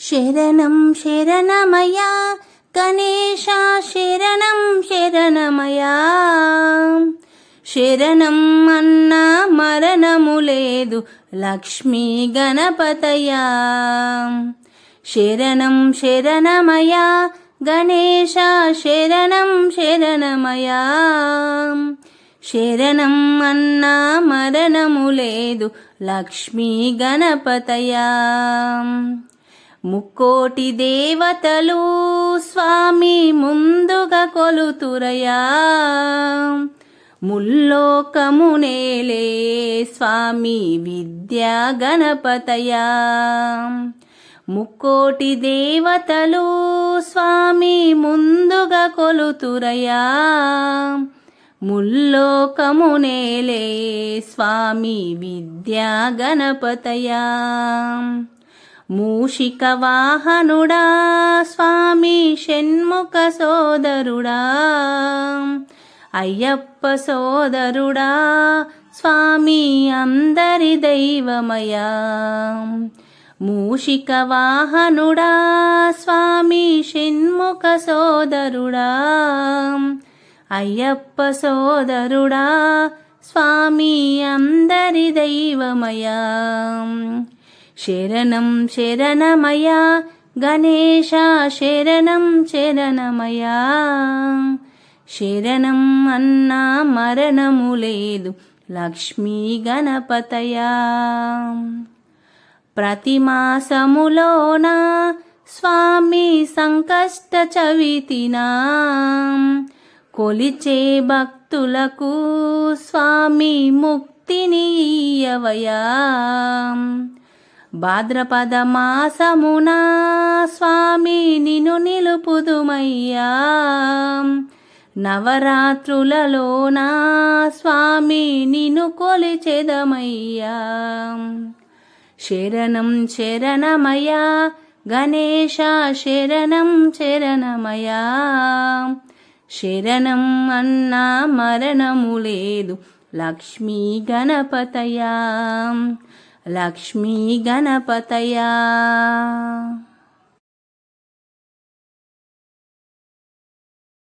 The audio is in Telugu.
శరణం శరణమయా గణేశ శరణం శరణమయా. శరణం అన్న మరణము లేదు లక్ష్మీ గణపతయా. శరణం శరణమయా గణేశ శరణం శరణమయా. శరణం అన్న మరణము లేదు లక్ష్మీ గణపతయా. ముక్కోటి దేవతలు స్వామి ముందుగా కొలుతురయా. ముల్లోకమునేలే స్వామి విద్యా గణపతయా. ముక్కోటి దేవతలు స్వామి ముందుగా కొలుతురయా. ముల్లోకమునేలే స్వామి విద్యా గణపతయా. మూషిక వాహనుడా స్వామి షణ్ముఖ సోదరుడా. అయ్యప్ప సోదరుడా స్వామి అందరి దైవమయా. మూషిక వాహనుడా స్వామి షణ్ముఖ సోదరుడా. అయ్యప్ప సోదరుడా స్వామి అందరి దైవమయా. శరణం శరణమయా. గణేశ శరణం శరణమయా. శరణం అన్నా మరణము లేదు లక్ష్మీ గణపతయా. ప్రతిమాసములోన స్వామి సంకష్ట చవితినా? కొలిచే భక్తులకు స్వామి ముక్తిని ఇయ్యవయా? భాద్రపద మాసమునా స్వామి నిను నిలుపుదుమయ్యా. నవరాత్రులలోనా స్వామి నిను కొలిచెదమయ్యా. శరణం శరణమయా గణేశ శరణం శరణమయా శరణం అన్నా మరణము లేదు లక్ష్మీ గణపతయా లక్ష్మీ గణపతయా